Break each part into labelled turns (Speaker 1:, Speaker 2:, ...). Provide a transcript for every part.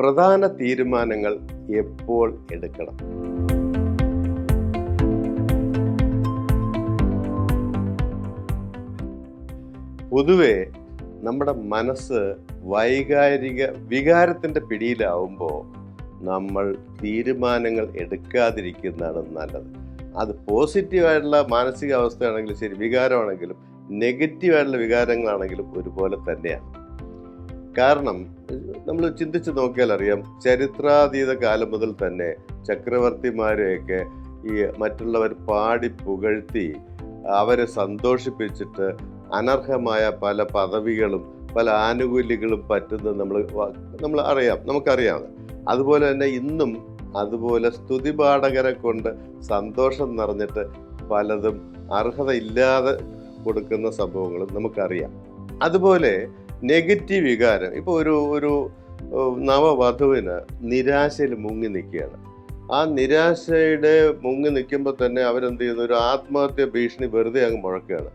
Speaker 1: പ്രധാന തീരുമാനങ്ങൾ എപ്പോൾ എടുക്കണം? പൊതുവെ നമ്മുടെ മനസ്സ് വൈകാരിക വികാരത്തിന്റെ പിടിയിലാവുമ്പോൾ നമ്മൾ തീരുമാനങ്ങൾ എടുക്കാതിരിക്കുന്നതാണ് നല്ലത്. അത് പോസിറ്റീവായിട്ടുള്ള മാനസികാവസ്ഥയാണെങ്കിലും ശരി വികാരമാണെങ്കിലും നെഗറ്റീവായിട്ടുള്ള വികാരങ്ങളാണെങ്കിലും ഒരുപോലെ തന്നെയാണ്. കാരണം നമ്മൾ ചിന്തിച്ചു നോക്കിയാൽ അറിയാം ചരിത്രാതീത കാലം മുതൽ തന്നെ ചക്രവർത്തിമാരെയൊക്കെ ഈ മറ്റുള്ളവർ പാടി പുകഴ്ത്തി അവരെ സന്തോഷിപ്പിച്ചിട്ട് അനർഹമായ പല പദവികളും പല ആനുകൂല്യങ്ങളും പറ്റുന്നത് നമ്മൾ നമ്മൾ അറിയാം നമുക്കറിയാം. അതുപോലെ തന്നെ ഇന്നും അതുപോലെ സ്തുതിപാഠകരെ കൊണ്ട് സന്തോഷം നിറഞ്ഞിട്ട് പലതും അർഹതയില്ലാതെ കൊടുക്കുന്ന സംഭവങ്ങളും നമുക്കറിയാം. അതുപോലെ നെഗറ്റീവ് വികാരം. ഇപ്പോൾ ഒരു ഒരു നവവധുവിന് നിരാശയിൽ മുങ്ങി നിൽക്കുകയാണ്. ആ നിരാശയുടെ മുങ്ങി നിൽക്കുമ്പോൾ തന്നെ അവരെന്ത് ചെയ്യുന്നു? ഒരു ആത്മഹത്യ ഭീഷണി വെറുതെ അങ്ങ് മുഴക്കുകയാണ്.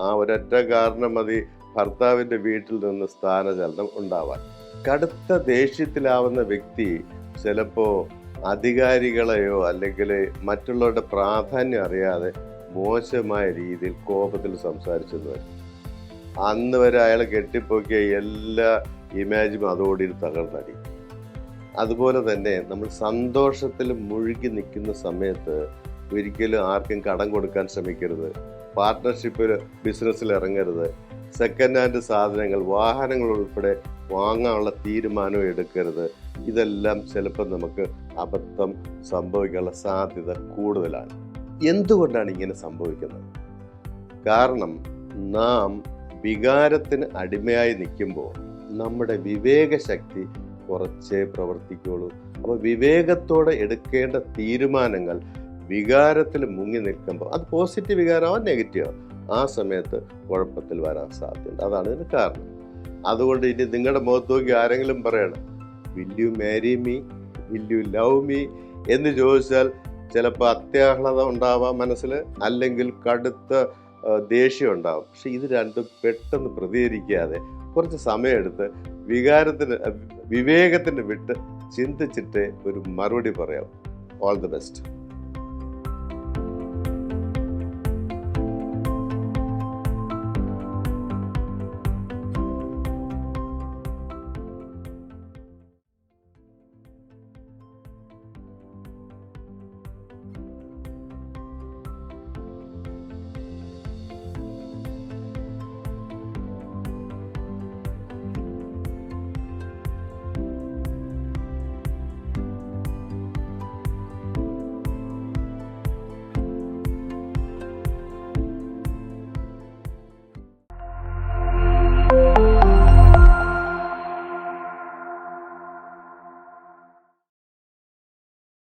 Speaker 1: ആ ഒരൊറ്റ കാരണം മതി ഭർത്താവിന്റെ വീട്ടിൽ നിന്ന് സ്ഥാനചലനം ഉണ്ടാവാൻ. കടുത്ത ദേഷ്യത്തിലാവുന്ന വ്യക്തി ചിലപ്പോൾ അധികാരികളെയോ അല്ലെങ്കിൽ മറ്റുള്ളവരുടെ പ്രാധാന്യം അറിയാതെ മോശമായ രീതിയിൽ കോപത്തിൽ സംസാരിച്ചെന്ന് വരും. അന്ന് വരെ അയാൾ കെട്ടിപ്പോക്കിയ എല്ലാ ഇമാജും അതോടി തകർന്നടി. അതുപോലെ തന്നെ നമ്മൾ സന്തോഷത്തിൽ മുഴുകി നിൽക്കുന്ന സമയത്ത് ഒരിക്കലും ആർക്കും കടം കൊടുക്കാൻ ശ്രമിക്കരുത്. പാർട്ട്ണർഷിപ്പിൽ ബിസിനസ്സിൽ ഇറങ്ങരുത്. സെക്കൻഡ് ഹാൻഡ് സാധനങ്ങൾ വാഹനങ്ങൾ ഉൾപ്പെടെ വാങ്ങാനുള്ള തീരുമാനം എടുക്കരുത്. ഇതെല്ലാം ചിലപ്പോൾ നമുക്ക് അബദ്ധം സംഭവിക്കാനുള്ള സാധ്യത കൂടുതലാണ്. എന്തുകൊണ്ടാണ് ഇങ്ങനെ സംഭവിക്കുന്നത്? കാരണം നാം വികാരത്തിന് അടിമയായി നിൽക്കുമ്പോൾ നമ്മുടെ വിവേകശക്തി കുറച്ചേ പ്രവർത്തിക്കുള്ളൂ. അപ്പോൾ വിവേകത്തോടെ എടുക്കേണ്ട തീരുമാനങ്ങൾ വികാരത്തിൽ മുങ്ങി നിൽക്കുമ്പോൾ അത് പോസിറ്റീവ് വികാരമാവാം നെഗറ്റീവ്? ആ സമയത്ത് കുഴപ്പത്തിൽ വരാൻ സാധ്യത അതാണ് ഇതിന് കാരണം. അതുകൊണ്ട് ഇനി നിങ്ങളുടെ മുഖത്ത് നോക്കി ആരെങ്കിലും പറയണം will you marry me will you love me എന്ന് ചോദിച്ചാൽ ചിലപ്പോൾ അത്യാഹ്ലത ഉണ്ടാവാം മനസ്സിൽ അല്ലെങ്കിൽ കടുത്ത ദേഷ്യം ഉണ്ടാവും പക്ഷെ ഇത് രണ്ടും പെട്ടെന്ന് പ്രതികരിക്കാതെ കുറച്ച് സമയമെടുത്ത് വികാരത്തിന് വിവേകത്തിന് വിട്ട് ചിന്തിച്ചിട്ട് ഒരു മറുപടി പറയാം ഓൾ ദി ബെസ്റ്റ്